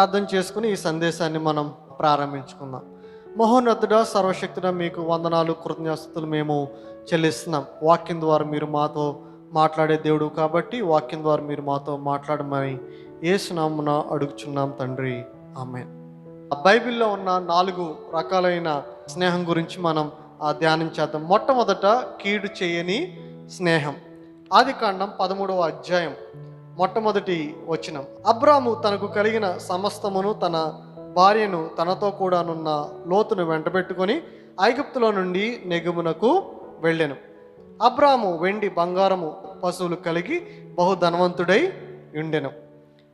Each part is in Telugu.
ప్రార్థన చేసుకుని ఈ సందేశాన్ని మనం ప్రారంభించుకుందాం. మహోన్నతుడ సర్వశక్తుడ మీకు వందనాలు కృతజ్ఞతలు మేము చెల్లిస్తున్నాం. వాక్యం ద్వారా మీరు మాతో మాట్లాడే దేవుడు కాబట్టి వాక్యం ద్వారా మీరు మాతో మాట్లాడమని ఏసునామున అడుగుచున్నాం తండ్రి. ఆమె బైబిల్లో ఉన్న నాలుగు రకాలైన స్నేహం గురించి మనం ఆ ధ్యానం చేద్దాం మొట్టమొదట కీడు చేయని స్నేహం. ఆది కాండం పదమూడవ అధ్యాయం. మొట్టమొదటి వచనం. అబ్రాము తనకు కలిగిన సమస్తమును తన భార్యను తనతో కూడానున్న లోతును వెంటబెట్టుకొని ఐగుప్తులో నుండి నెగుమునకు వెళ్ళెను. అబ్రాము వెండి బంగారము పశువులు కలిగి బహుధనవంతుడై ఉండెను.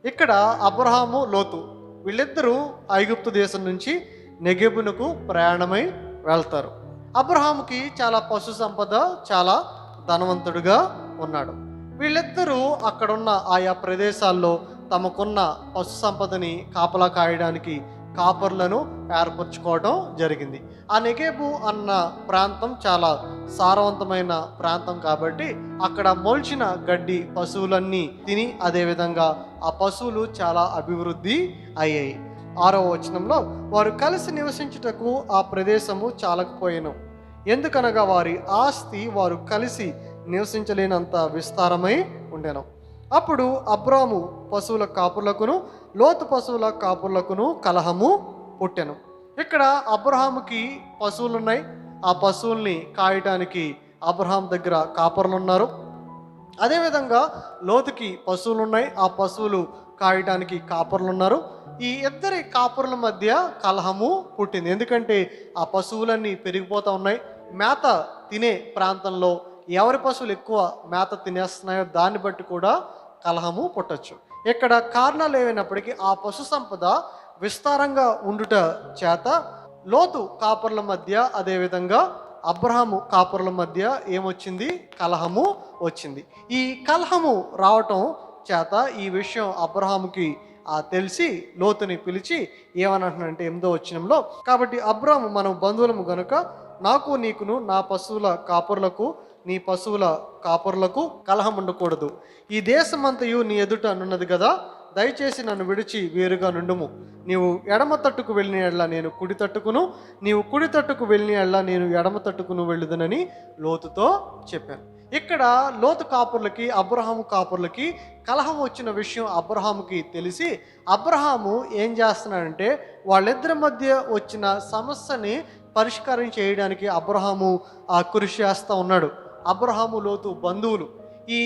ఇక్కడ అబ్రహాము లోతు. వీళ్ళిద్దరూ ఐగుప్తు దేశం నుంచి నెగెబునకు ప్రయాణమై వెళ్తారు. అబ్రహాముకి చాలా పశు సంపద చాలా ధనవంతుడుగా ఉన్నాడు. వీళ్ళిద్దరూ అక్కడున్న ఆయా ప్రదేశాల్లో తమకున్న పశు సంపదని కాపలా కాయడానికి కాపర్లను ఏర్పరచుకోవడం జరిగింది. ఆ నెగేబు అన్న ప్రాంతం చాలా సారవంతమైన ప్రాంతం కాబట్టి అక్కడ మొల్చిన గడ్డి పశువులన్నీ తిని అదేవిధంగా ఆ పశువులు చాలా అభివృద్ధి అయ్యాయి. ఆరో వచనంలో వారు కలిసి నివసించుటకు ఆ ప్రదేశము చాలకపోయాను. ఎందుకనగా వారి ఆస్తి వారు కలిసి నివసించలేనంత విస్తారమై ఉండెను. అప్పుడు అబ్రాము పశువుల కాపుర్లకును లోతు పశువుల కాపుర్లకును కలహము పుట్టెను. ఇక్కడ అబ్రహాముకి పశువులు ఉన్నాయి ఆ పశువుల్ని కాయటానికి అబ్రహాం దగ్గర కాపర్లు ఉన్నారు అదేవిధంగా లోతుకి పశువులు ఉన్నాయి ఆ పశువులు కాయటానికి కాపర్లు ఉన్నారు ఈ ఇద్దరి కాపర్ల మధ్య కలహము పుట్టింది. ఎందుకంటే ఆ పశువులన్నీ పెరిగిపోతూ ఉన్నాయి. మేత తినే ప్రాంతంలో ఎవరి పశువులు ఎక్కువ మేత తినేస్తున్నాయో దాన్ని బట్టి కూడా కలహము పుట్టచ్చు. ఇక్కడ కారణాలు ఏమైనప్పటికీ ఆ పశు సంపద విస్తారంగా ఉండుట చేత లోతు కాపర్ల మధ్య అదేవిధంగా అబ్రహాము కాపర్ల మధ్య ఏమొచ్చింది? కలహము వచ్చింది. ఈ కలహము రావటం చేత ఈ విషయం అబ్రహాముకి తెలిసి లోతుని పిలిచి ఏమనంటున్నాడంటే ఎనిమిదో వచ్చినంలో కాబట్టి అబ్రహము మనం బంధువులము గనుక నాకు నీకును నా పశువుల కాపురులకు నీ పశువుల కాపురులకు కలహం ఉండకూడదు. ఈ దేశమంతయు నీ ఎదుట అనున్నది కదా దయచేసి నన్ను విడిచి వేరుగా నుండుము. నీవు ఎడమ తట్టుకు వెళ్ళిన ఎడ్ల నేను కుడి తట్టుకును నీవు కుడి తట్టుకు వెళ్ళిన ఎడ్ల నేను ఎడమ తట్టుకును వెళ్ళుదనని లోతుతో చెప్పాను. ఇక్కడ లోతు కాపుర్లకి అబ్రహాము కాపుర్లకి కలహం వచ్చిన విషయం అబ్రహాముకి తెలిసి అబ్రహాము ఏం చేస్తున్నాడంటే వాళ్ళిద్దరి మధ్య వచ్చిన సమస్యని పరిష్కారం చేయడానికి అబ్రహాము ఆ కృషి చేస్తూ ఉన్నాడు. అబ్రహాము లోతు బంధువులు. ఈ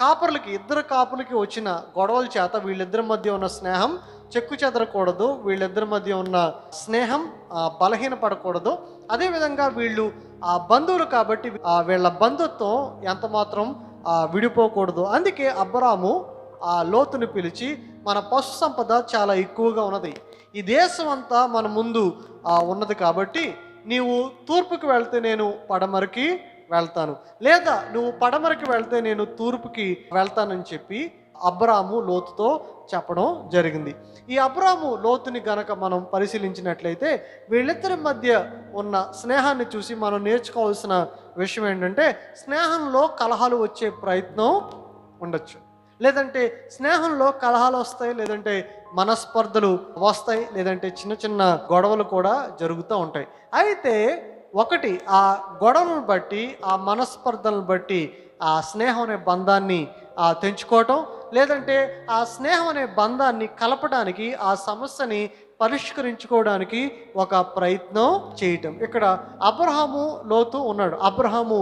కాపర్లకి ఇద్దరు కాపులకి వచ్చిన గొడవల చేత వీళ్ళిద్దరి మధ్య ఉన్న స్నేహం చెక్కు చెదరకూడదు వీళ్ళిద్దరి మధ్య ఉన్న స్నేహం బలహీనపడకూడదు. అదేవిధంగా వీళ్ళు ఆ బంధువులు కాబట్టి ఆ వీళ్ళ బంధుత్వం ఎంత మాత్రం విడిపోకూడదు. అందుకే అబ్రాము ఆ లోతుని పిలిచి మన పశు సంపద చాలా ఎక్కువగా ఉన్నది. ఈ దేశం అంతా మన ముందు ఉన్నది కాబట్టి నీవు తూర్పుకి వెళ్తే నేను పడమరికి వెళ్తాను. లేదా నువ్వు పడమరకి వెళ్తే నేను తూర్పుకి వెళ్తానని చెప్పి అబ్రాము లోతుతో చెప్పడం జరిగింది. ఈ అబ్రాము లోతుని గనక మనం పరిశీలించినట్లయితే వీళ్ళిద్దరి మధ్య ఉన్న స్నేహాన్ని చూసి మనం నేర్చుకోవాల్సిన విషయం ఏంటంటే స్నేహంలో కలహాలు వచ్చే ప్రయత్నం ఉండొచ్చు. లేదంటే స్నేహంలో కలహాలు వస్తాయి లేదంటే మనస్పర్ధలు వస్తాయి లేదంటే చిన్న చిన్న గొడవలు కూడా జరుగుతూ ఉంటాయి. అయితే ఒకటి ఆ గొడవలను బట్టి ఆ మనస్పర్ధలను బట్టి ఆ స్నేహం అనే బంధాన్ని తెంచుకోవటం లేదంటే ఆ స్నేహం అనే బంధాన్ని కలపడానికి ఆ సమస్యని పరిష్కరించుకోవడానికి ఒక ప్రయత్నం చేయటం. ఇక్కడ అబ్రహాము లోతు ఉన్నాడు. అబ్రహాము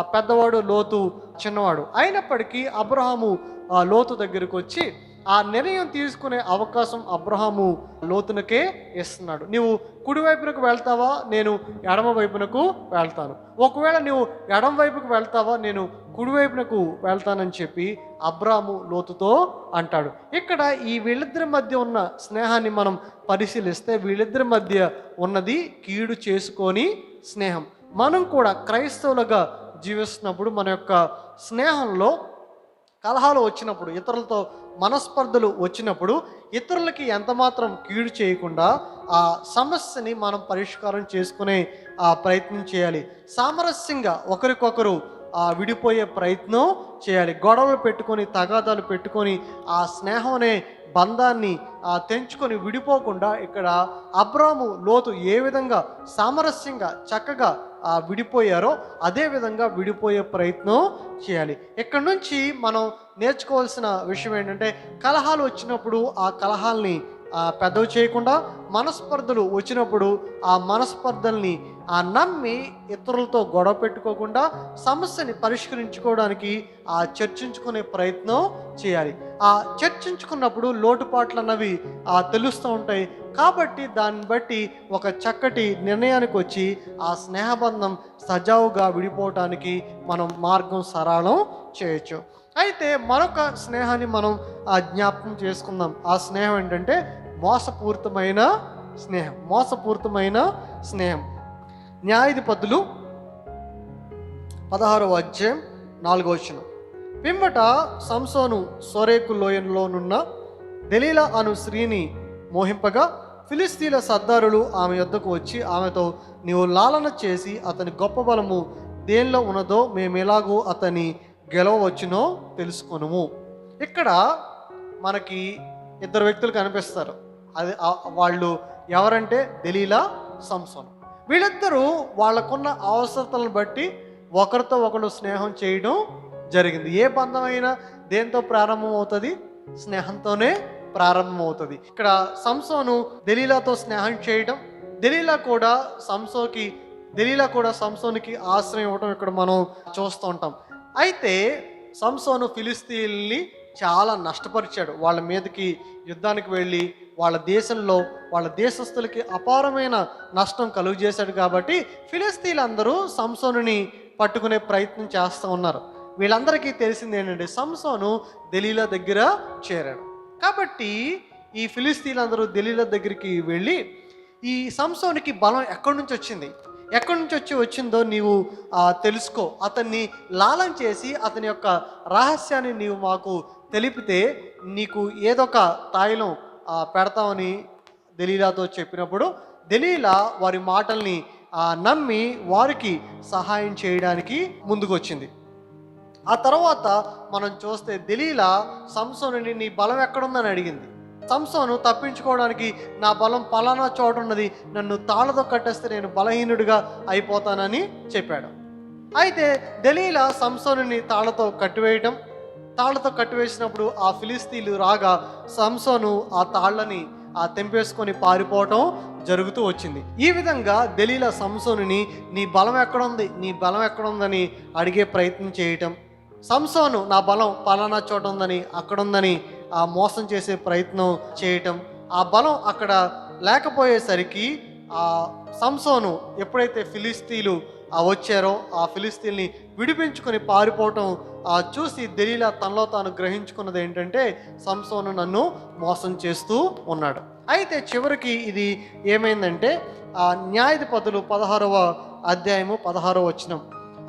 పెద్దవాడు లోతు చిన్నవాడు. అయినప్పటికీ అబ్రహాము ఆ లోతు దగ్గరకు వచ్చి ఆ నిర్ణయం తీసుకునే అవకాశం అబ్రహాము లోతునకే ఇస్తున్నాడు. నీవు కుడి వైపునకు వెళ్తావా? నేను ఎడమ వైపునకు వెళ్తాను. ఒకవేళ నువ్వు ఎడమ వైపుకు వెళ్తావా? నేను కుడి వైపునకు వెళ్తానని చెప్పి అబ్రాము లోతుతో అంటాడు. ఇక్కడ ఈ వీళ్ళిద్దరి మధ్య ఉన్న స్నేహాన్ని మనం పరిశీలిస్తే వీళ్ళిద్దరి మధ్య ఉన్నది కీడు చేసుకొని స్నేహం. మనం కూడా క్రైస్తవులుగా జీవిస్తున్నప్పుడు మన యొక్క స్నేహంలో కలహాలు వచ్చినప్పుడు ఇతరులతో మనస్పర్ధలు వచ్చినప్పుడు ఇతరులకి ఎంతమాత్రం కీడు చేయకుండా ఆ సమస్యని మనం పరిష్కారం చేసుకునే ఆ ప్రయత్నం చేయాలి. సామరస్యంగా ఒకరికొకరు ఆ విడిపోయే ప్రయత్నం చేయాలి. గొడవలు పెట్టుకొని తగాదాలు పెట్టుకొని ఆ స్నేహం అనే బంధాన్ని తెంచుకొని విడిపోకుండా ఇక్కడ అబ్రాము లోతు ఏ విధంగా సామరస్యంగా చక్కగా ఆ, విడిపోయారో అదే విధంగా విడిపోయే ప్రయత్నం చేయాలి. ఇక్కడ నుంచి మనం నేర్చుకోవాల్సిన విషయం ఏంటంటే కలహాలు వచ్చినప్పుడు ఆ కలహాల్ని పెద్దవి చేయకుండా మనస్పర్ధలు వచ్చినప్పుడు ఆ మనస్పర్ధల్ని ఆ నమ్మి ఇతరులతో గొడవ పెట్టుకోకుండా సమస్యని పరిష్కరించుకోవడానికి ఆ చర్చించుకునే ప్రయత్నం చేయాలి. ఆ చర్చించుకున్నప్పుడు లోటుపాట్లు అన్నవి ఆ తెలుస్తూ ఉంటాయి. కాబట్టి దాన్ని బట్టి ఒక చక్కటి నిర్ణయానికి వచ్చి ఆ స్నేహబంధం సజావుగా విడిపోవటానికి మనం మార్గం సరళం చేయొచ్చు. అయితే మరొక స్నేహాన్ని మనం ఆ జ్ఞాపకం చేసుకుందాం. ఆ స్నేహం ఏంటంటే మోసపూరితమైన స్నేహం. మోసపూరితమైన స్నేహం. న్యాయాధిపతులు పదహారవ అధ్యాయం నాలుగో వచ్చిన పిమ్మట సంసోను సోరేకు లోయలోనున్న దెలీలా అను స్త్రీని మోహింపగా ఫిలిస్తీన్ల సర్దారులు ఆమె యొద్దకు వచ్చి ఆమెతో నీవు లాలన చేసి అతని గొప్ప బలము దేనిలో ఉన్నదో మేము ఎలాగో అతని గెలవచ్చునో తెలుసుకొనుము. ఇక్కడ మనకి ఇద్దరు వ్యక్తులు కనిపిస్తారు. అది వాళ్ళు ఎవరంటే దలీలా సంసోన్. వీళ్ళిద్దరూ వాళ్ళకున్న అవసరతలను బట్టి ఒకరితో ఒకరు స్నేహం చేయడం జరిగింది. ఏ బంధమైనా దేంతో ప్రారంభం అవుతుంది స్నేహంతోనే ప్రారంభమవుతుంది. ఇక్కడ సంసోను దలీలాతో స్నేహం చేయడం దలీలా కూడా సంసోకి దలీలా కూడా సంసోనికి ఆశ్రయం ఇవ్వడం ఇక్కడ మనం చూస్తూ ఉంటాం. అయితే సంసోను ఫిలిస్తీన్ని చాలా నష్టపరిచాడు. వాళ్ళ మీదకి యుద్ధానికి వెళ్ళి వాళ్ళ దేశంలో వాళ్ళ దేశస్తులకి అపారమైన నష్టం కలుగు చేశాడు కాబట్టి ఫిలిస్తీన్లందరూ సంసోనుని పట్టుకునే ప్రయత్నం చేస్తూ ఉన్నారు. వీళ్ళందరికీ తెలిసింది ఏంటంటే సంసోను దలీలా దగ్గర చేరాడు. కాబట్టి ఈ ఫిలిస్తీన్లందరూ దలీలా దగ్గరికి వెళ్ళి ఈ సంసోనికి బలం ఎక్కడి నుంచి వచ్చింది? ఎక్కడి నుంచి వచ్చి వచ్చిందో నీవు తెలుసుకో. అతన్ని లాలం చేసి అతని యొక్క రహస్యాన్ని నీవు మాకు తెలిపితే నీకు ఏదొక తాయిలం పెడతామని దలీలాతో చెప్పినప్పుడు దలీలా వారి మాటల్ని నమ్మి వారికి సహాయం చేయడానికి ముందుకొచ్చింది. ఆ తర్వాత మనం చూస్తే దలీలా సంసోనుని నీ బలం ఎక్కడుందని అడిగింది. సంసోను తప్పించుకోవడానికి నా బలం పలానా చోట ఉన్నది. నన్ను తాళతో కట్టేస్తే నేను బలహీనుడిగా అయిపోతానని చెప్పాడు. అయితే దలీలా సంసోనుని తాళతో కట్టివేయటం తాళ్ళతో కట్టివేసినప్పుడు ఆ ఫిలిస్తీన్లు రాగా సంసోను ఆ తాళ్ళని ఆ తెంపేసుకొని పారిపోవటం జరుగుతూ వచ్చింది. ఈ విధంగా దలీల సంసోనుని నీ బలం ఎక్కడుంది? నీ బలం ఎక్కడుందని అడిగే ప్రయత్నం చేయటం సంసోను నా బలం పలానా చోట ఉందని అక్కడ ఉందని ఆ మోసం చేసే ప్రయత్నం చేయటం ఆ బలం అక్కడ లేకపోయేసరికి ఆ సంసోను ఎప్పుడైతే ఫిలిస్తీన్లు ఆ వచ్చారో ఆ ఫిలిస్తీన్ని విడిపించుకొని పారిపోవటం ఆ చూసి దెలీలా తనలో తాను గ్రహించుకున్నది ఏంటంటే సంసోను నన్ను మోసం చేస్తూ ఉన్నాడు. అయితే చివరికి ఇది ఏమైందంటే ఆ న్యాయాధిపతులు పదహారవ అధ్యాయము పదహారవ వచనం.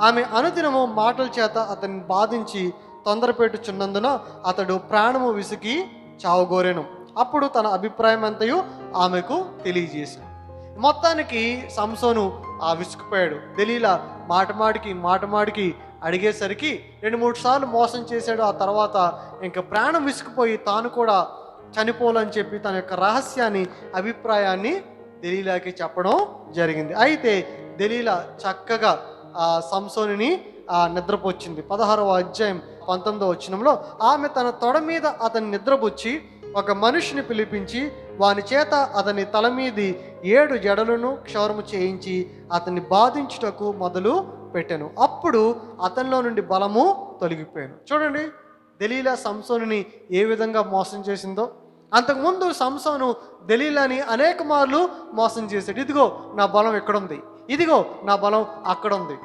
ఆమె అనుదినము మాటల చేత అతన్ని బాధించి తొందరపెట్టుచున్నందున అతడు ప్రాణము విసికి చావుగోరెను. అప్పుడు తన అభిప్రాయం అంతయు ఆమెకు తెలియజేశాడు. మొత్తానికి సంసోను ఆ విసుకుపోయాడు దలీలా మాట మాటికి మాట మాటికి అడిగేసరికి రెండు మూడు సార్లు మోసం చేశాడు. ఆ తర్వాత ఇంకా ప్రాణం విసుకుపోయి తాను కూడా చనిపోవాలని చెప్పి తన యొక్క రహస్యాన్ని అభిప్రాయాన్ని దలీలాకి చెప్పడం జరిగింది. అయితే దలీలా చక్కగా ఆ సంసోనిని నిద్రపోచ్చింది. పదహారవ అధ్యాయం పంతొమ్మిదవ వచ్చినంలో ఆమె తన తొడ మీద అతని నిద్రపుచ్చి ఒక మనిషిని పిలిపించి వాని చేత అతని తల మీది ఏడు జడలను క్షౌరము చేయించి అతన్ని బాధించుటకు మొదలు పెట్టాను. అప్పుడు అతనిలో నుండి బలము తొలగిపోయాను. చూడండి దలీలా సంసోనుని ఏ విధంగా మోసం చేసిందో. అంతకుముందు సంసోను దలీలాని అనేక మార్లు మోసం చేశాడు. ఇదిగో నా బలం ఎక్కడుంది ఇదిగో నా బలం అక్కడ ఉంది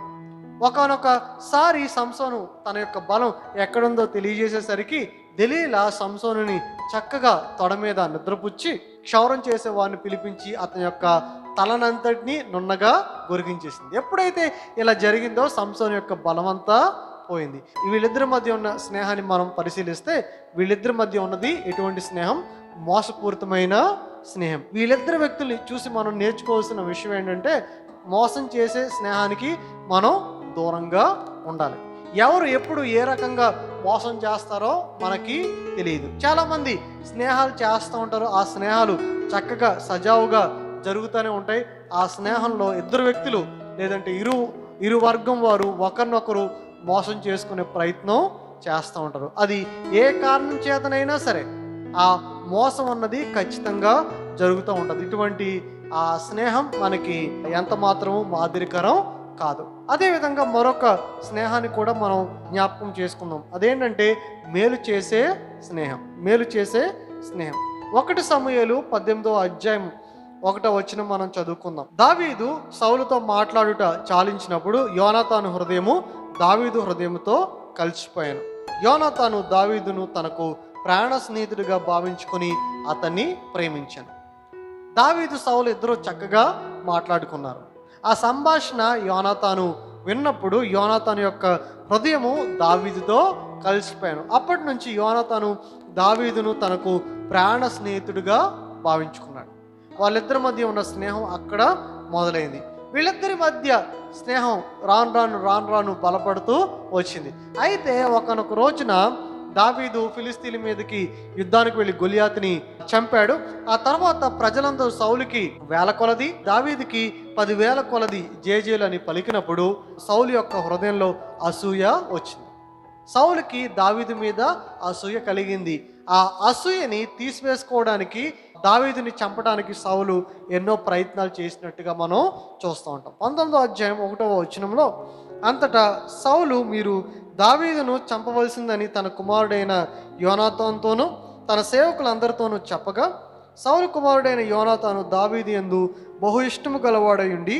ఒకనొకసారి సంసోను తన యొక్క బలం ఎక్కడుందో తెలియజేసేసరికి దలీలా సంసోనుని చక్కగా తొడ మీద నిద్రపుచ్చి క్షౌరం చేసే వారిని పిలిపించి అతని యొక్క తలనంతటిని నున్నగా గొరిగించేసింది. ఎప్పుడైతే ఇలా జరిగిందో సంసోన్ యొక్క బలమంతా పోయింది. వీళ్ళిద్దరి మధ్య ఉన్న స్నేహాన్ని మనం పరిశీలిస్తే వీళ్ళిద్దరి మధ్య ఉన్నది ఎటువంటి స్నేహం? మోసపూరితమైన స్నేహం. వీళ్ళిద్దరు వ్యక్తుల్ని చూసి మనం నేర్చుకోవాల్సిన విషయం ఏంటంటే మోసం చేసే స్నేహానికి మనం దూరంగా ఉండాలి. ఎవరు ఎప్పుడు ఏ రకంగా మోసం చేస్తారో మనకి తెలియదు. చాలామంది స్నేహాలు చేస్తూ ఉంటారు. ఆ స్నేహాలు చక్కగా సజావుగా జరుగుతూనే ఉంటాయి. ఆ స్నేహంలో ఇద్దరు వ్యక్తులు లేదంటే ఇరు ఇరు వర్గం వారు ఒకరినొకరు మోసం చేసుకునే ప్రయత్నం చేస్తూ ఉంటారు. అది ఏ కారణం చేతనైనా సరే ఆ మోసం అన్నది ఖచ్చితంగా జరుగుతూ ఉంటుంది. ఇటువంటి ఆ స్నేహం మనకి ఎంత మాత్రము మాదిరికరం కాదు. అదేవిధంగా మరొక స్నేహాన్ని కూడా మనం జ్ఞాపకం చేసుకుందాం. అదేంటంటే మేలు చేసే స్నేహం. మేలు చేసే స్నేహం. ఒకటి సమయాలు పద్దెనిమిదో అధ్యాయం ఒకటో వచ్చిన మనం చదువుకుందాం. దావీదు సౌలుతో మాట్లాడుట చాలించినప్పుడు యోనాతాను హృదయము దావీదు హృదయముతో కలిసిపోయాను. యోనాతాను దావీదును తనకు ప్రాణ స్నేహితుడిగా భావించుకొని అతన్ని ప్రేమించాను. దావీదు సౌలు ఇద్దరు చక్కగా మాట్లాడుకున్నారు. ఆ సంభాషణ యోనాతాను విన్నప్పుడు యోనాతాను యొక్క హృదయము దావీదుతో కలిసిపోయాను. అప్పటి నుంచి యోనాతాను దావీదును తనకు ప్రాణ స్నేహితుడిగా భావించుకున్నాడు. వాళ్ళిద్దరి మధ్య ఉన్న స్నేహం అక్కడ మొదలైంది. వీళ్ళిద్దరి మధ్య స్నేహం రాను రాను రాను రాను బలపడుతూ వచ్చింది. అయితే ఒకనొక రోజున దావీదు ఫిలిస్తీన్ మీదకి యుద్ధానికి వెళ్ళి గొలియాతిని చంపాడు. ఆ తర్వాత ప్రజలందరూ సౌలుకి వేల కొలది దావీదుకి పదివేల కొలది జేజేలు అని పలికినప్పుడు సౌలు యొక్క హృదయంలో అసూయ వచ్చింది. సౌలుకి దావీదు మీద అసూయ కలిగింది. ఆ అసూయని తీసివేసుకోవడానికి దావీదుని చంపడానికి సౌలు ఎన్నో ప్రయత్నాలు చేసినట్టుగా మనం చూస్తూ ఉంటాం. పంతొమ్మిదో అధ్యాయం ఒకటవ వచనంలో అంతటా సౌలు మీరు దావీదును చంపవలసిందని తన కుమారుడైన యోనాథాన్తోనూ తన సేవకులందరితోనూ చెప్పగా సౌలు కుమారుడైన యోనాతాను దావీది ఎందు బహు ఇష్టము గలవాడై ఉండి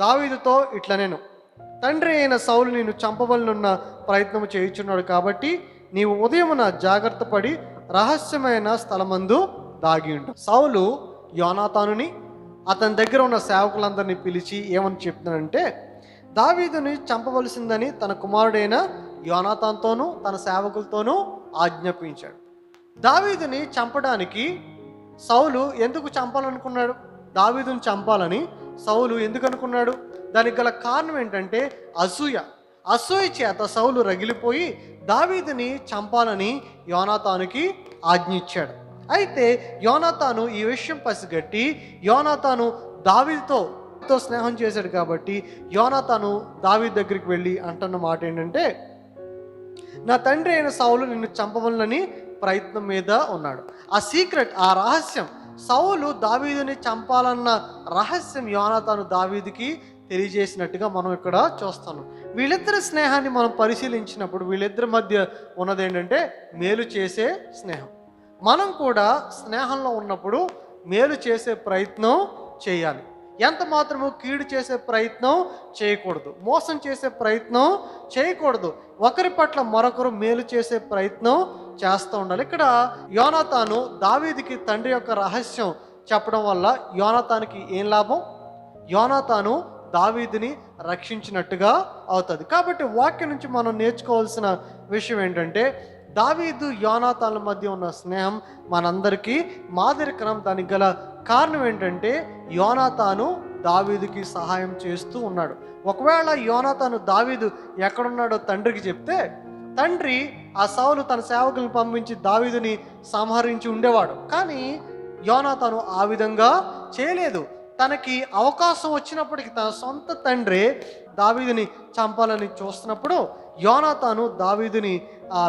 దావీదుతో ఇట్లా నేను. తండ్రి అయిన సౌలు నేను చంపవలనున్న ప్రయత్నము చేయుచున్నాడు కాబట్టి నీవు ఉదయమున జాగ్రత్త పడి రహస్యమైన స్థలమందు దాగి ఉండు సౌలు యోనాతానుని అతని దగ్గర ఉన్న సేవకులందరినీ పిలిచి ఏమని చెప్తున్నాడంటే దావీదుని చంపవలసిందని తన కుమారుడైన యోనాథాన్తోనూ తన సేవకులతోనూ ఆజ్ఞాపించాడు. దావీదుని చంపడానికి సౌలు ఎందుకు చంపాలనుకున్నాడు? దావీదుని చంపాలని సౌలు ఎందుకు అనుకున్నాడు? దానికి గల కారణం ఏంటంటే అసూయ. అసూయ చేత సౌలు రగిలిపోయి దావీదుని చంపాలని యోనాతానుకి ఆజ్ఞ ఇచ్చాడు అయితే యోనాతాను ఈ విషయం పసిగట్టి యోనాతాను దావీదుతో తో స్నేహం చేశాడు కాబట్టి యోనాతాను దావీ దగ్గరికి వెళ్ళి అంటున్న మాట ఏంటంటే నా తండ్రి అయిన సౌలు నిన్ను చంపవలనని ప్రయత్నం మీద ఉన్నాడు. ఆ సీక్రెట్ ఆ రహస్యం సౌలు దావీదుని చంపాలన్న రహస్యం యోనాతాను దావీదుకి తెలియజేసినట్టుగా మనం ఇక్కడ చూస్తాను వీళ్ళిద్దరి స్నేహాన్ని మనం పరిశీలించినప్పుడు వీళ్ళిద్దరి మధ్య ఉన్నది ఏంటంటే మేలు చేసే స్నేహం. మనం కూడా స్నేహంలో ఉన్నప్పుడు మేలు చేసే ప్రయత్నం చేయాలి. ఎంత మాత్రము కీడు చేసే ప్రయత్నం చేయకూడదు. మోసం చేసే ప్రయత్నం చేయకూడదు. ఒకరి పట్ల మరొకరు మేలు చేసే ప్రయత్నం చేస్తూ ఉండాలి. ఇక్కడ యోనతాను దావీదికి తండ్రి యొక్క రహస్యం చెప్పడం వల్ల యోనతానికి ఏం లాభం? యోనతాను దావీదిని రక్షించినట్టుగా అవుతుంది. కాబట్టి వాక్యం నుంచి మనం నేర్చుకోవాల్సిన విషయం ఏంటంటే దావీదు యోనాతాల మధ్య ఉన్న స్నేహం మనందరికీ మాదిరికరం దానికి గల కారణం ఏంటంటే యోనాతాను దావీదుకి సహాయం చేస్తూ ఉన్నాడు. ఒకవేళ యోనాతాను దావీదు ఎక్కడున్నాడో తండ్రికి చెప్తే తండ్రి ఆ సౌలు తన సేవకులను పంపించి దావీదుని సంహరించి ఉండేవాడు. కానీ యోనాతాను ఆ విధంగా చేయలేదు. తనకి అవకాశం వచ్చినప్పటికీ తన సొంత తండ్రి దావీదుని చంపాలని చూస్తున్నప్పుడు యోనాతాను దావీదుని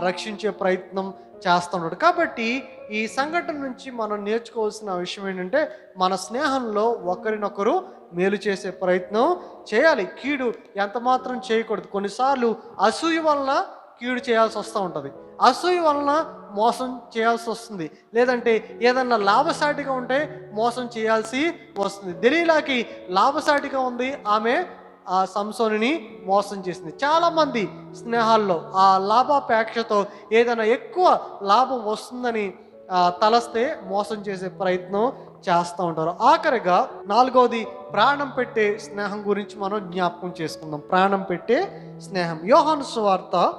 రక్షించే ప్రయత్నం చేస్తున్నాడు. కాబట్టి ఈ సంఘటన నుంచి మనం నేర్చుకోవాల్సిన విషయం ఏంటంటే మన స్నేహంలో ఒకరినొకరు మేలు చేసే ప్రయత్నం చేయాలి. కీడు ఎంత మాత్రం చేయకూడదు. కొన్నిసార్లు అసూయ వలన కీడు చేయాల్సి వస్తూ ఉంటుంది. అసూయ వలన మోసం చేయాల్సి వస్తుంది. లేదంటే ఏదన్నా లాభసాటిగా ఉంటే మోసం చేయాల్సి వస్తుంది. దెలీలాకి లాభసాటిగా ఉంది. ఆమె ఆ సంసోనిని మోసం చేసింది. చాలామంది స్నేహాల్లో ఆ లాభాపేక్షతో ఏదైనా ఎక్కువ లాభం వస్తుందని తలస్తే మోసం చేసే ప్రయత్నం చేస్తూ ఉంటారు. ఆఖరిగా నాలుగవది ప్రాణం పెట్టే స్నేహం గురించి మనం జ్ఞాపకం చేసుకుందాం. ప్రాణం పెట్టే స్నేహం. యోహాను సువార్త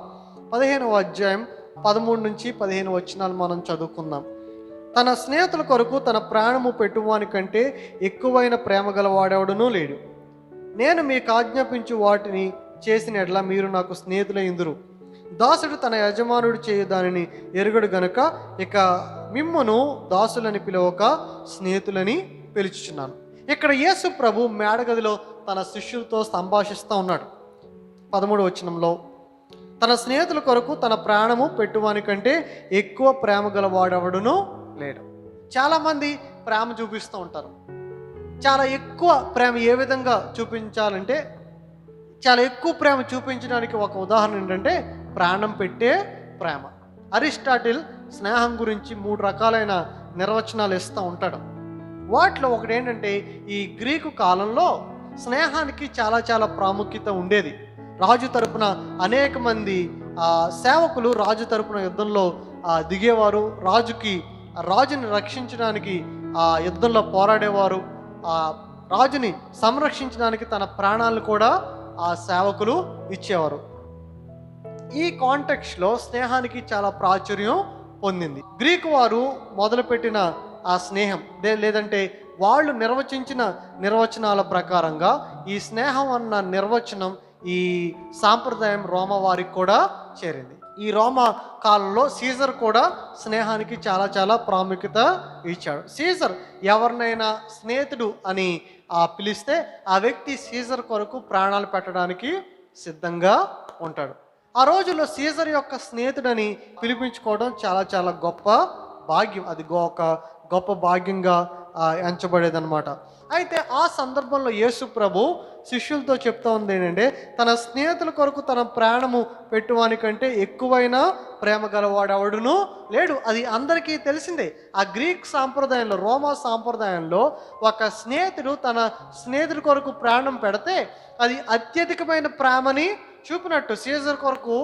పదిహేనవ అధ్యాయం పదమూడు నుంచి పదిహేను వచనాలు మనం చదువుకుందాం. తన స్నేహితుల కొరకు తన ప్రాణము పెట్టువాని కంటే ఎక్కువైన ప్రేమ గలవాడెవడనూ లేడు. నేను మీకు ఆజ్ఞాపించు వాటిని చేసిన ఎడ్ల మీరు నాకు స్నేహితులైందురు దాసుడు తన యజమానుడు చేయు దానిని ఎరుగడు గనుక ఇక మిమ్మను దాసులని పిలవక స్నేహితులని పిలుచుచున్నాను. ఇక్కడ యేసు ప్రభు మేడగదిలో తన శిష్యులతో సంభాషిస్తూ ఉన్నాడు. పదమూడు వచనంలో తన స్నేహితుల కొరకు తన ప్రాణము పెట్టువాని కంటే ఎక్కువ ప్రేమ గలవాడెవడునూ లేడు. చాలామంది ప్రేమ చూపిస్తూ ఉంటారు. చాలా ఎక్కువ ప్రేమ ఏ విధంగా చూపించాలంటే చాలా ఎక్కువ ప్రేమ చూపించడానికి ఒక ఉదాహరణ ఏంటంటే ప్రాణం పెట్టే ప్రేమ. అరిస్టాటిల్ స్నేహం గురించి మూడు రకాలైన నిర్వచనాలు ఇస్తూ ఉంటాడు. వాటిలో ఒకటి ఏంటంటే ఈ గ్రీకు కాలంలో స్నేహానికి చాలా చాలా ప్రాముఖ్యత ఉండేది. రాజు తరపున అనేక మంది ఆ, సేవకులు రాజు తరపున యుద్ధంలో దిగేవారు. రాజుకి రాజుని రక్షించడానికి ఆ యుద్ధంలో పోరాడేవారు. ఆ రాజుని సంరక్షించడానికి తన ప్రాణాలను కూడా ఆ సేవకులు ఇచ్చేవారు. ఈ కాంటెక్స్లో స్నేహానికి చాలా ప్రాచుర్యం పొందింది. గ్రీకు వారు మొదలుపెట్టిన ఆ స్నేహం లేదంటే వాళ్ళు నిర్వచించిన నిర్వచనాల ప్రకారంగా ఈ స్నేహం అన్న నిర్వచనం ఈ సాంప్రదాయం రోమ వారికి కూడా చేరింది. ఈ రోమ కాలంలో సీజర్ కూడా స్నేహానికి చాలా చాలా ప్రాముఖ్యత ఇచ్చాడు. సీజర్ ఎవరినైనా స్నేహితుడు అని ఆ పిలిస్తే ఆ వ్యక్తి సీజర్ కొరకు ప్రాణాలు పెట్టడానికి సిద్ధంగా ఉంటాడు. ఆ రోజుల్లో సీజర్ యొక్క స్నేహితుడని పిలిపించుకోవడం చాలా చాలా గొప్ప భాగ్యం. అది ఒక గొప్ప భాగ్యంగా ఎంచబడేదనమాట ఎంచబడేదన్నమాట. అయితే ఆ సందర్భంలో యేసు ప్రభు శిష్యులతో చెప్తా ఉంది ఏంటంటే తన స్నేహితుల కొరకు తన ప్రాణము పెట్టువాని కంటే ఎక్కువైన ప్రేమ గలవాడవడును లేడు. అది అందరికీ తెలిసిందే. ఆ గ్రీక్ సాంప్రదాయంలో రోమా సాంప్రదాయంలో ఒక స్నేహితుడు తన స్నేహితుడి కొరకు ప్రాణం పెడితే అది అత్యధికమైన ప్రేమని చూపినట్టు సీజర్ కొరకు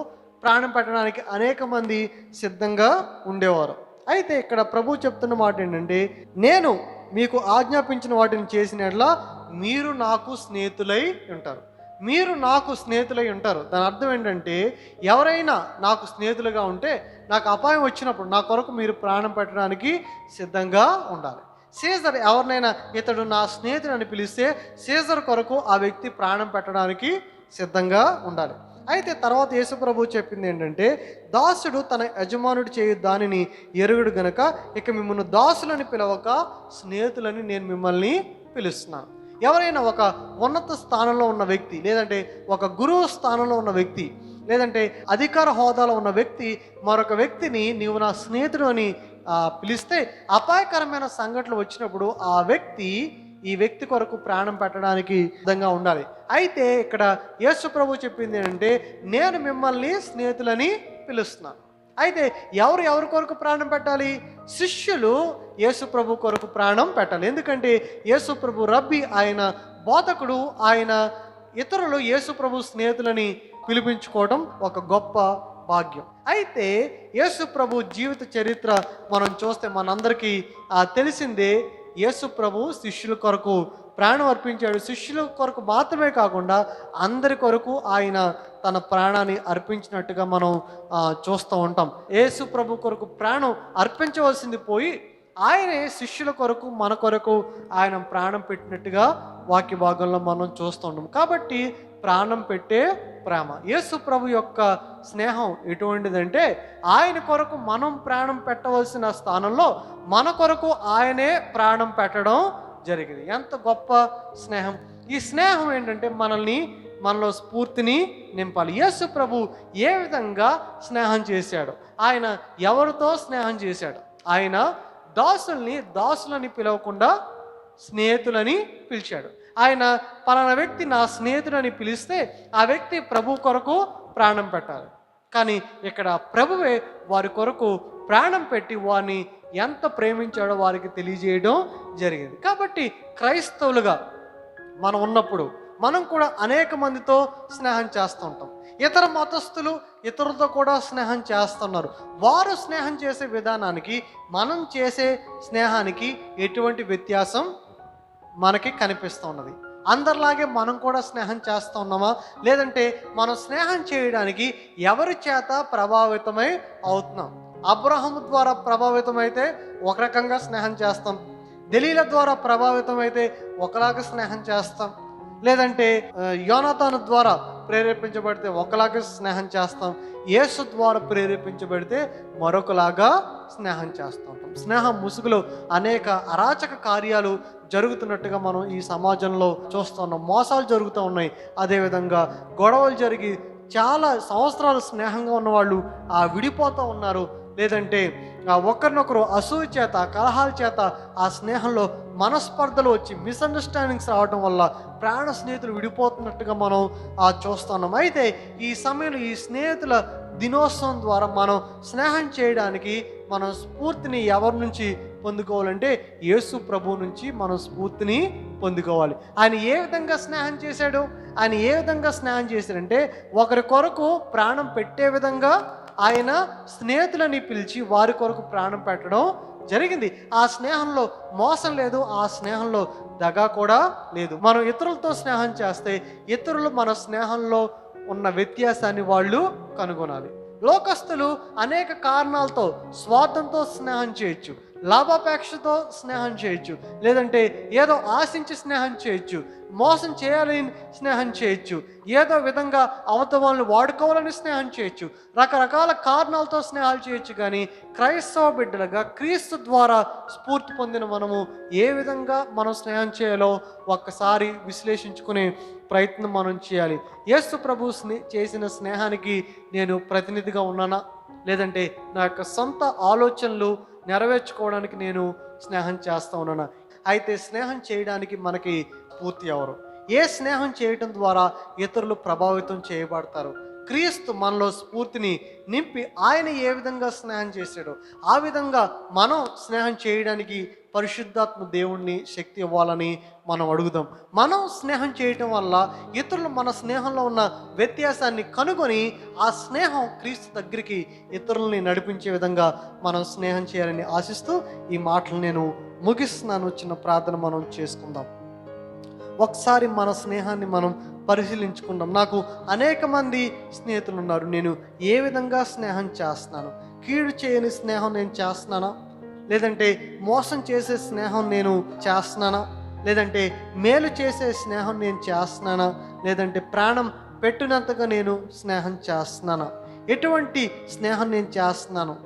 ప్రాణం పెట్టడానికి అనేక మంది సిద్ధంగా ఉండేవారు. అయితే ఇక్కడ ప్రభు చెప్తున్న మాట ఏంటంటే నేను మీకు ఆజ్ఞాపించిన వాటిని చేసినట్లా మీరు నాకు స్నేహితులై ఉంటారు. మీరు నాకు స్నేహితులై ఉంటారు. దాని అర్థం ఏంటంటే ఎవరైనా నాకు స్నేహితులుగా ఉంటే నాకు అపాయం వచ్చినప్పుడు నా కొరకు మీరు ప్రాణం పెట్టడానికి సిద్ధంగా ఉండాలి. సీజర్ ఎవరినైనా ఇతడు నా స్నేహితుడు అని పిలిస్తే సీజర్ కొరకు ఆ వ్యక్తి ప్రాణం పెట్టడానికి సిద్ధంగా ఉండాలి. అయితే తర్వాత యేసుప్రభు చెప్పింది ఏంటంటే దాసుడు తన యజమానుడు చేయు దానిని ఎరుగుడు గనక ఇక మిమ్మల్ని దాసులని పిలవక స్నేహితులని నేను మిమ్మల్ని పిలుస్తున్నాను ఎవరైనా ఒక ఉన్నత స్థానంలో ఉన్న వ్యక్తి లేదంటే ఒక గురువు స్థానంలో ఉన్న వ్యక్తి లేదంటే అధికార హోదాలో ఉన్న వ్యక్తి మరొక వ్యక్తిని నీవు నా స్నేహితుడు అని పిలిస్తే అపాయకరమైన సంఘటనలు వచ్చినప్పుడు ఆ వ్యక్తి ఈ వ్యక్తి కొరకు ప్రాణం పెట్టడానికి సిద్ధంగా ఉండాలి. అయితే ఇక్కడ యేసు ప్రభు చెప్పింది ఏంటంటే నేను మిమ్మల్ని స్నేహితులని పిలుస్తున్నాను అయితే ఎవరు ఎవరి కొరకు ప్రాణం పెట్టాలి? శిష్యులు యేసు ప్రభు కొరకు ప్రాణం పెట్టాలి. ఎందుకంటే యేసు ప్రభు రబ్బి ఆయన బోధకుడు ఆయన ఇతరులు యేసు ప్రభు స్నేహితులని పిలిపించుకోవడం ఒక గొప్ప భాగ్యం. అయితే యేసు ప్రభు జీవిత చరిత్ర మనం చూస్తే మనందరికీ తెలిసిందే యేసు ప్రభు శిష్యుల కొరకు ప్రాణం అర్పించాడు. శిష్యుల కొరకు మాత్రమే కాకుండా అందరి కొరకు ఆయన తన ప్రాణాన్ని అర్పించినట్టుగా మనం చూస్తూ ఉంటాం. యేసు ప్రభు కొరకు ప్రాణం అర్పించవలసింది పోయి ఆయనే శిష్యుల కొరకు మన కొరకు ఆయన ప్రాణం పెట్టినట్టుగా వాక్య భాగంలో మనం చూస్తూ ఉంటాం. కాబట్టి ప్రాణం పెట్టే ప్రేమ. యేసు ప్రభు యొక్క స్నేహం ఎటువంటిదంటే ఆయన కొరకు మనం ప్రాణం పెట్టవలసిన స్థానంలో మన కొరకు ఆయనే ప్రాణం పెట్టడం జరిగింది. ఎంత గొప్ప స్నేహం. ఈ స్నేహం ఏంటంటే మనల్ని మనలో స్ఫూర్తిని నింపాలి. యేసు ప్రభు ఏ విధంగా స్నేహం చేశాడు? ఆయన ఎవరితో స్నేహం చేశాడు? ఆయన దాసుల్ని దాసులని పిలవకుండా స్నేహితులని పిలిచాడు. ఆయన పలానా వ్యక్తి నా స్నేహితుడని పిలిస్తే ఆ వ్యక్తి ప్రభు కొరకు ప్రాణం పెట్టాలి. కానీ ఇక్కడ ప్రభువే వారి కొరకు ప్రాణం పెట్టి వారిని ఎంత ప్రేమించాడో వారికి తెలియజేయడం జరిగింది. కాబట్టి క్రైస్తవులుగా మనం ఉన్నప్పుడు మనం కూడా అనేక మందితో స్నేహం చేస్తూ ఉంటాం. ఇతర మతస్థులు ఇతరులతో కూడా స్నేహం చేస్తున్నారు. వారు స్నేహం చేసే విధానానికి మనం చేసే స్నేహానికి ఎటువంటి వ్యత్యాసం మనకి కనిపిస్తూ ఉన్నది. అందరిలాగే మనం కూడా స్నేహం చేస్తూ ఉన్నామా? లేదంటే మనం స్నేహం చేయడానికి ఎవరి చేత ప్రభావితమై అవుతున్నాం? అబ్రహం ద్వారా ప్రభావితమైతే ఒక రకంగా స్నేహం చేస్తాం. దలీల ద్వారా ప్రభావితం అయితే ఒకలాగా స్నేహం చేస్తాం. లేదంటే ఆ, ద్వారా ప్రేరేపించబడితే ఒకలాగా స్నేహం చేస్తాం. యేసు ద్వారా ప్రేరేపించబడితే మరొకలాగా స్నేహం చేస్తూ ఉంటాం. స్నేహం ముసుగులో అనేక అరాచక కార్యాలు జరుగుతున్నట్టుగా మనం ఈ సమాజంలో చూస్తున్నాం మోసాలు జరుగుతూ ఉన్నాయి. అదేవిధంగా గొడవలు జరిగి చాలా సంవత్సరాలు స్నేహంగా ఉన్నవాళ్ళు ఆ విడిపోతూ ఉన్నారు. లేదంటే ఒకరినొకరు అసూయ చేత కలహాల చేత ఆ స్నేహంలో మనస్పర్ధలు వచ్చి మిస్అండర్స్టాండింగ్స్ రావడం వల్ల ప్రాణ స్నేహితులు విడిపోతున్నట్టుగా మనం ఆ చూస్తున్నాం అయితే ఈ సమయంలో ఈ స్నేహితుల దినోత్సవం ద్వారా మనం స్నేహం చేయడానికి మనం స్ఫూర్తిని ఎవరి నుంచి పొందుకోవాలంటే యేసు ప్రభు నుంచి మనం స్ఫూర్తిని పొందుకోవాలి. ఆయన ఏ విధంగా స్నేహం చేశాడు ఆయన ఏ విధంగా స్నేహం చేశాడంటే ఒకరి కొరకు ప్రాణం పెట్టే విధంగా ఆయన స్నేహితులని పిలిచి వారి కొరకు ప్రాణం పెట్టడం జరిగింది. ఆ స్నేహంలో మోసం లేదు ఆ స్నేహంలో దగా కూడా లేదు. మనం ఇతరులతో స్నేహం చేస్తే ఇతరులు మన స్నేహంలో ఉన్న వ్యత్యాసాన్ని వాళ్ళు కనుగొనాలి. లోకస్తులు అనేక కారణాలతో స్వార్థంతో స్నేహం చేయొచ్చు. లాభాపేక్షతో స్నేహం చేయొచ్చు. లేదంటే ఏదో ఆశించి స్నేహం చేయొచ్చు. మోసం చేయాలని స్నేహం చేయొచ్చు. ఏదో విధంగా అవత వాళ్ళని వాడుకోవాలని స్నేహం చేయొచ్చు. రకరకాల కారణాలతో స్నేహాలు చేయొచ్చు కానీ క్రైస్తవ బిడ్డలుగా క్రీస్తు ద్వారా స్ఫూర్తి పొందిన మనము ఏ విధంగా మనం స్నేహం చేయాలో ఒక్కసారి విశ్లేషించుకునే ప్రయత్నం మనం చేయాలి. యేసు ప్రభు స్నే చేసిన స్నేహానికి నేను ప్రతినిధిగా ఉన్నానా? లేదంటే నా యొక్క సొంత ఆలోచనలు నెరవేర్చుకోవడానికి నేను స్నేహం చేస్తా ఉన్నాను. అయితే స్నేహం చేయడానికి మనకి పూర్తి ఎవరు? ఏ స్నేహం చేయటం ద్వారా ఇతరులు ప్రభావితం చేయబడతారు? క్రీస్తు మనలో స్ఫూర్తిని నింపి ఆయన ఏ విధంగా స్నేహం చేశాడో ఆ విధంగా మనం స్నేహం చేయడానికి పరిశుద్ధాత్మ దేవుణ్ణి శక్తి ఇవ్వాలని మనం అడుగుదాం. మనం స్నేహం చేయటం వల్ల ఇతరులు మన స్నేహంలో ఉన్న వ్యత్యాసాన్ని కనుగొని ఆ స్నేహం క్రీస్తు దగ్గరికి ఇతరులని నడిపించే విధంగా మనం స్నేహం చేయాలని ఆశిస్తూ ఈ మాటలు నేను ముగిస్తున్నాను. చిన్న ప్రార్థన మనం చేసుకుందాం. ఒకసారి మన స్నేహాన్ని మనం పరిశీలించుకుందాం. నాకు అనేక మంది స్నేహితులు ఉన్నారు. నేను ఏ విధంగా స్నేహం చేస్తున్నాను? కీడు చేయని స్నేహం నేను చేస్తున్నానా? లేదంటే మోసం చేసే స్నేహం నేను చేస్తున్నానా? లేదంటే మేలు చేసే స్నేహం నేను చేస్తున్నానా? లేదంటే ప్రాణం పెట్టినంతగా నేను స్నేహం చేస్తున్నానా? ఎటువంటి స్నేహం నేను చేస్తున్నాను?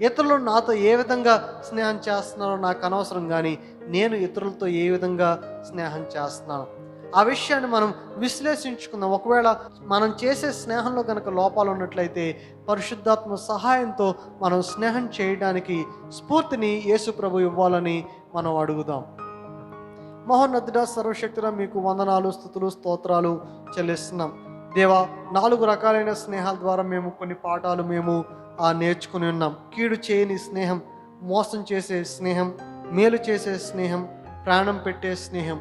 ఇతరులు నాతో ఏ విధంగా స్నేహం చేస్తున్నారో నాకు అనవసరం కానీ నేను ఇతరులతో ఏ విధంగా స్నేహం చేస్తున్నాను? ఆ విషయాన్ని మనం విశ్లేషించుకుందాం. ఒకవేళ మనం చేసే స్నేహంలో కనుక లోపాలు ఉన్నట్లయితే పరిశుద్ధాత్మ సహాయంతో మనం స్నేహం చేయడానికి స్ఫూర్తిని యేసు ప్రభు ఇవ్వాలని మనం అడుగుదాం. మహోన్నతుడ సర్వశక్తుడ మీకు వందనాలు స్థుతులు స్తోత్రాలు చెల్లిస్తున్నాం. దేవా నాలుగు రకాలైన స్నేహాల ద్వారా మేము కొన్ని పాఠాలు మేము ఆ నేర్చుకుని ఉన్నాం. కీడు చేయని స్నేహం మోసం చేసే స్నేహం మేలు చేసే స్నేహం ప్రాణం పెట్టే స్నేహం.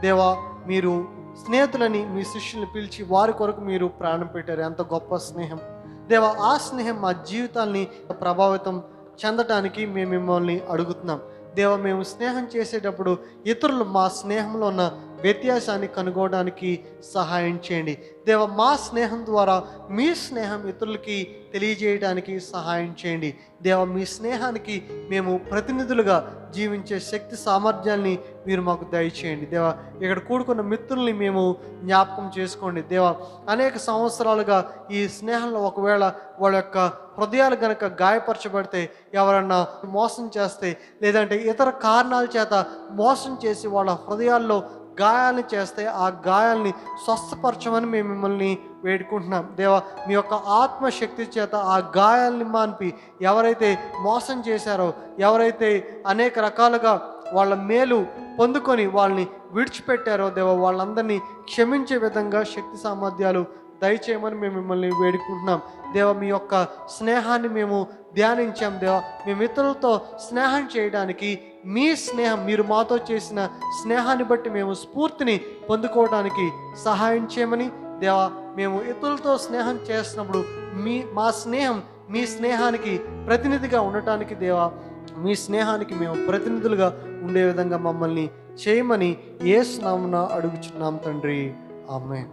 దేవా మీరు స్నేహితులని మీ శిష్యుల్ని పిలిచి వారి కొరకు మీరు ప్రాణం పెట్టారు. ఎంత గొప్ప స్నేహం. దేవా ఆ స్నేహం మా జీవితాల్ని ప్రభావితం చెందటానికి మేము మిమ్మల్ని అడుగుతున్నాం. దేవ మేము స్నేహం చేసేటప్పుడు ఇతరులు మా స్నేహంలో ఉన్న వ్యత్యాసాన్ని కనుగోవడానికి సహాయం చేయండి. దేవ మా స్నేహం ద్వారా మీ స్నేహం ఇతరులకి తెలియజేయడానికి సహాయం చేయండి. దేవ మీ స్నేహానికి మేము ప్రతినిధులుగా జీవించే శక్తి సామర్థ్యాన్ని మీరు మాకు దయచేయండి. దేవ ఇక్కడ కూడుకున్న మిత్రుల్ని మేము జ్ఞాపకం చేసుకోండి. దేవ అనేక సంవత్సరాలుగా ఈ స్నేహంలో ఒకవేళ వాళ్ళ యొక్క హృదయాలు గనక గాయపరచబడితే ఎవరన్నా మోసం చేస్తే లేదంటే ఇతర కారణాల చేత మోసం చేసి వాళ్ళ హృదయాల్లో గాయాలను చేస్తే ఆ గాయాల్ని స్వస్థపరచమని మేము మిమ్మల్ని వేడుకుంటున్నాం. దేవా మీ యొక్క ఆత్మశక్తి చేత ఆ గాయాల్ని మాన్పి. ఎవరైతే మోసం చేశారో ఎవరైతే అనేక రకాలుగా వాళ్ళ మేలు పొందుకొని వాళ్ళని విడిచిపెట్టారో దేవ వాళ్ళందరినీ క్షమించే విధంగా శక్తి సామర్థ్యాలు దయచేయమని మేము మిమ్మల్ని వేడుకుంటున్నాం. దేవ మీ యొక్క స్నేహాన్ని మేము ధ్యానించాం దేవ. మేము ఇతరులతో స్నేహం చేయడానికి మీ స్నేహం మీరు మాతో చేసిన స్నేహాన్ని బట్టి మేము స్ఫూర్తిని పొందుకోవడానికి సహాయం చేయమని దేవ మేము ఇతరులతో స్నేహం చేస్తున్నప్పుడు మీ మా స్నేహం మీ స్నేహానికి ప్రతినిధిగా ఉండటానికి దేవా మీ స్నేహానికి మేము ప్రతినిధులుగా ఉండే విధంగా మమ్మల్ని చేయమని ఏ స్నామున అడుగుచున్నాం తండ్రి. ఆమె